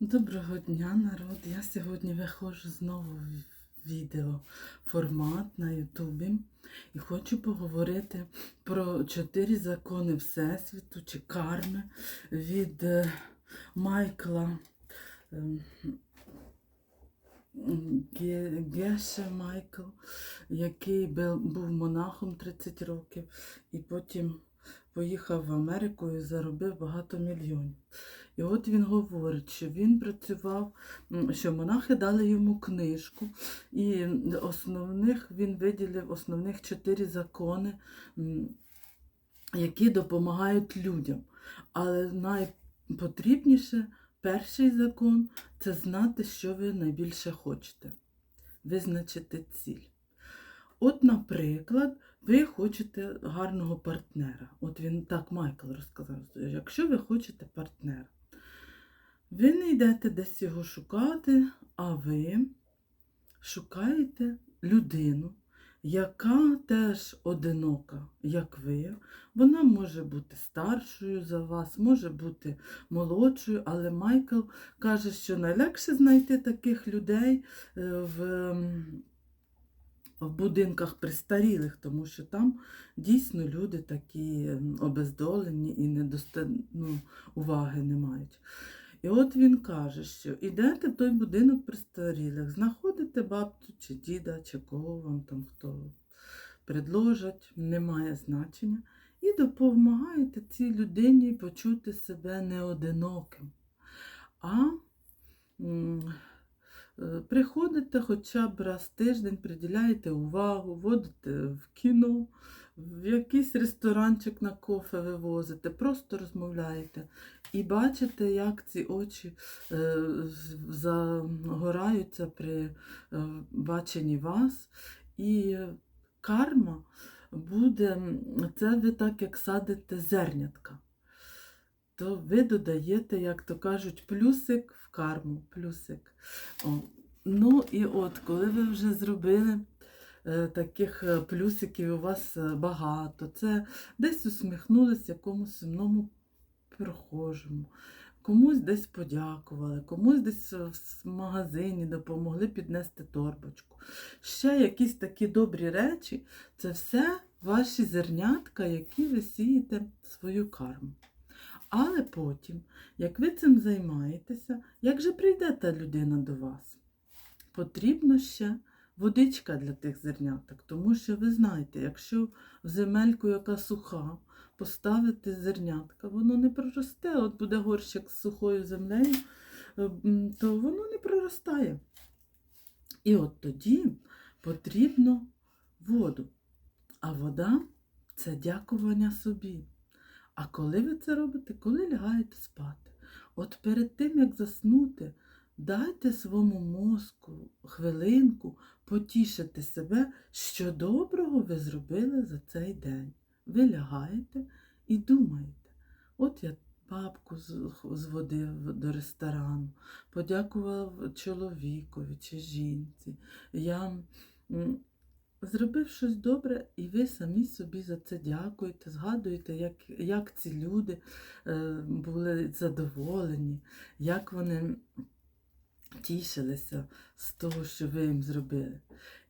Доброго дня, народ. Я сьогодні виходжу знову в відео формат на Ютубі і хочу поговорити про чотири закони Всесвіту чи карми від е, Майкла ем, Геше Майкл, який був монахом 30 років і потім поїхав в Америку і заробив багато мільйонів. І от він говорить, що він працював, що монахи дали йому книжку, і основних він виділив основних чотири закони, які допомагають людям. Але найпотрібніше перший закон це знати, що ви найбільше хочете, визначити ціль. От, наприклад, ви хочете гарного партнера. От він так Майкл розказав. Якщо ви хочете партнера, ви не йдете десь його шукати, а ви шукаєте людину, яка теж одинока, як ви. Вона може бути старшою за вас, може бути молодшою, але Майкл каже, що найлегше знайти таких людей е, в, в будинках престарілих, тому що там дійсно люди такі обездолені і недоста... ну, уваги не мають. І от він каже, що йдете в той будинок престарілих, знаходите бабцю чи діда, чи кого вам там хто предложать, немає значення, і допомагаєте цій людині почути себе неодиноким. А м, е, приходите хоча б раз в тиждень, приділяєте увагу, водите в кіно, в якийсь ресторанчик на кофе вивозите, просто розмовляєте. І бачите, як ці очі е, загораються при е, баченні вас. І карма буде, це ви так як садите зернятка. То ви додаєте, як то кажуть, плюсик в карму, плюсик. О. Ну і от, коли ви вже зробили е, таких е, плюсиків у вас е, багато, це десь усміхнулись якомусь сумному прохожому, комусь десь подякували, комусь десь в магазині допомогли піднести торбочку. Ще якісь такі добрі речі це все ваші зернятка, які ви сієте в свою карму. Але потім, як ви цим займаєтеся, як же прийде та людина до вас? Потрібно ще водичка для тих зерняток, тому що ви знаєте, якщо в земельку, яка суха, поставити зернятка, воно не проросте. От буде горщик з сухою землею, е, то воно не проростає. І от тоді потрібно воду. А вода це дякування собі. А коли ви це робите? Коли лягаєте спати. От перед тим, як заснути, дайте своєму мозку хвилинку потішити себе, що доброго ви зробили за цей день. Ви лягаєте і думаєте, от я бабку зводив до ресторану, подякував чоловікові чи жінці. Я зробив щось добре, і ви самі собі за це дякуєте, згадуєте, як, як ці люди е, були задоволені, як вони тішилися з того, що ви їм зробили.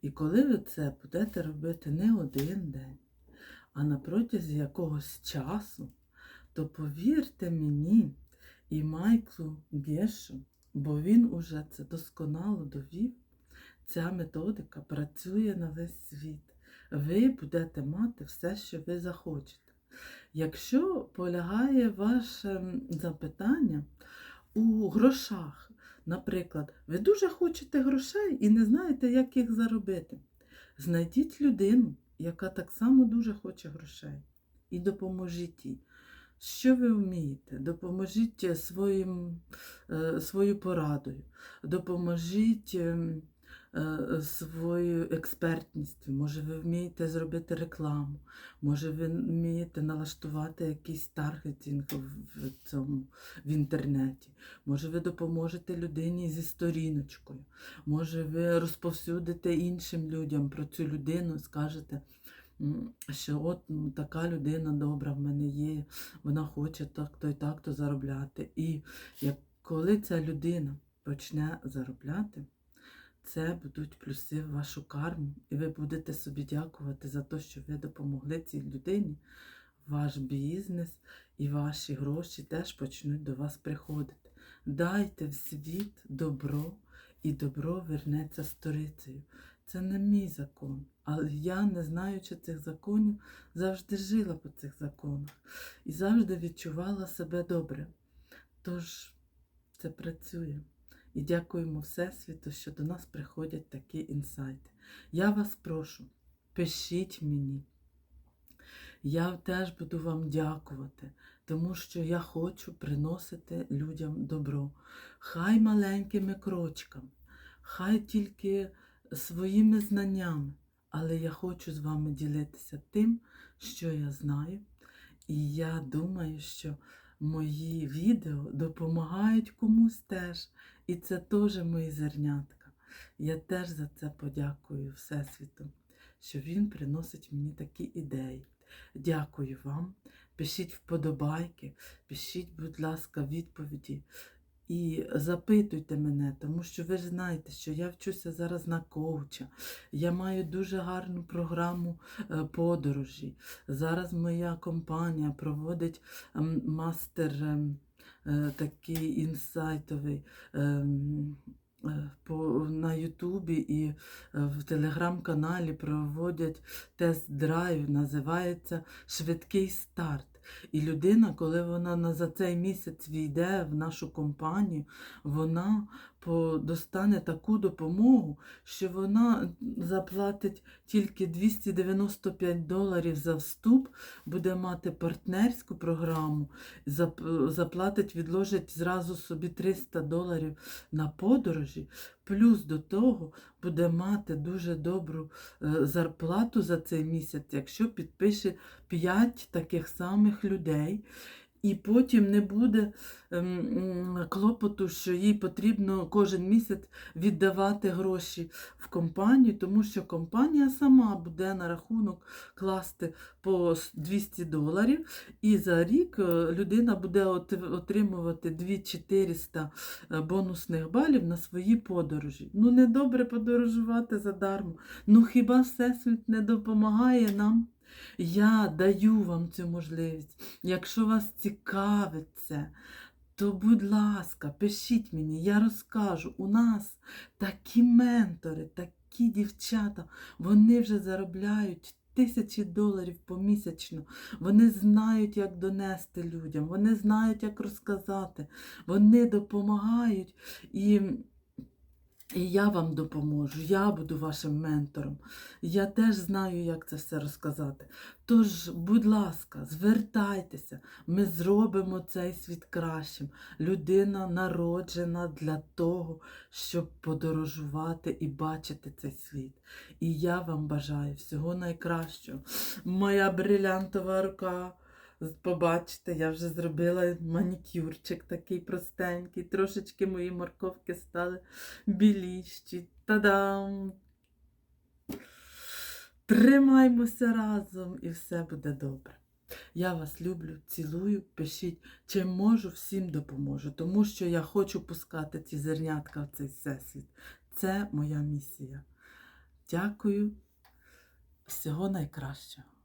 І коли ви це будете робити не один день, а на протязі якогось часу, то повірте мені і Майклу Гешу, бо він уже це досконало довів, ця методика працює на весь світ. Ви будете мати все, що ви захочете. Якщо полягає ваше запитання у грошах, наприклад, ви дуже хочете грошей і не знаєте, як їх заробити, знайдіть людину, яка так само дуже хоче грошей, і допоможіть їй. Що ви вмієте? Допоможіть своїм, е, свою порадою, допоможіть е, своєю експертністю. Може, ви вмієте зробити рекламу, може, ви вмієте налаштувати якийсь таргетинг в, цьому в інтернеті. Може, ви допоможете людині зі сторіночкою. Може, ви розповсюдите іншим людям про цю людину, скажете, що от така людина добра в мене є, вона хоче так-то і так-то заробляти. І коли ця людина почне заробляти, це будуть плюси в вашу карму, і ви будете собі дякувати за те, що ви допомогли цій людині. Ваш бізнес і ваші гроші теж почнуть до вас приходити. Дайте в світ добро, і добро вернеться сторицею. Це не мій закон, але я, не знаючи цих законів, завжди жила по цих законах і завжди відчувала себе добре. Тож це працює. І дякуємо Всесвіту, що до нас приходять такі інсайти. Я вас прошу, пишіть мені. Я теж буду вам дякувати, тому що я хочу приносити людям добро. Хай маленькими крочками, хай тільки своїми знаннями, але я хочу з вами ділитися тим, що я знаю. І я думаю, що мої відео допомагають комусь теж. І це теж мої зернятка. Я теж за це подякую Всесвіту, що він приносить мені такі ідеї. Дякую вам. Пишіть вподобайки, пишіть, будь ласка, відповіді. І запитуйте мене, тому що ви ж знаєте, що я вчуся зараз на коуча. Я маю дуже гарну програму е, подорожі. Зараз моя компанія проводить ем, мастер ем, е, такий інсайтовий ем, е, на Ютубі і в телеграм-каналі проводять тест-драйв, називається Швидкий старт. І людина, коли вона на за цей місяць війде в нашу компанію, вона достане таку допомогу, що вона заплатить тільки 295 доларів за вступ, буде мати партнерську програму, заплатить, відложить зразу собі 300 доларів на подорожі, плюс до того буде мати дуже добру е, зарплату за цей місяць, якщо підпише 5 таких самих людей. І потім не буде ем, клопоту, що їй потрібно кожен місяць віддавати гроші в компанію, тому що компанія сама буде на рахунок класти по 200 доларів, і за рік е, людина буде от- отримувати 2400 е, бонусних балів на свої подорожі. Ну, не добре подорожувати задармо. Ну хіба Всесвіт не допомагає нам? Я даю вам цю можливість. Якщо вас цікавить це, то, будь ласка, пишіть мені, я розкажу. У нас такі ментори, такі дівчата, вони вже заробляють. Тисячі доларів помісячно. Вони знають, як донести людям, вони знають, як розказати, вони допомагають. І і я вам допоможу, я буду вашим ментором. Я теж знаю, як це все розказати. Тож, будь ласка, звертайтеся, ми зробимо цей світ кращим. Людина народжена для того, щоб подорожувати і бачити цей світ. І я вам бажаю всього найкращого. Моя брилянтова рука. Побачите, я вже зробила манікюрчик такий простенький. Трошечки мої морковки стали біліші. Та-дам! Тримаймося разом і все буде добре. Я вас люблю, цілую, пишіть, чим можу, всім допоможу, тому що я хочу пускати ці зернятка в цей всесвіт. Це моя місія. Дякую. Всього найкращого.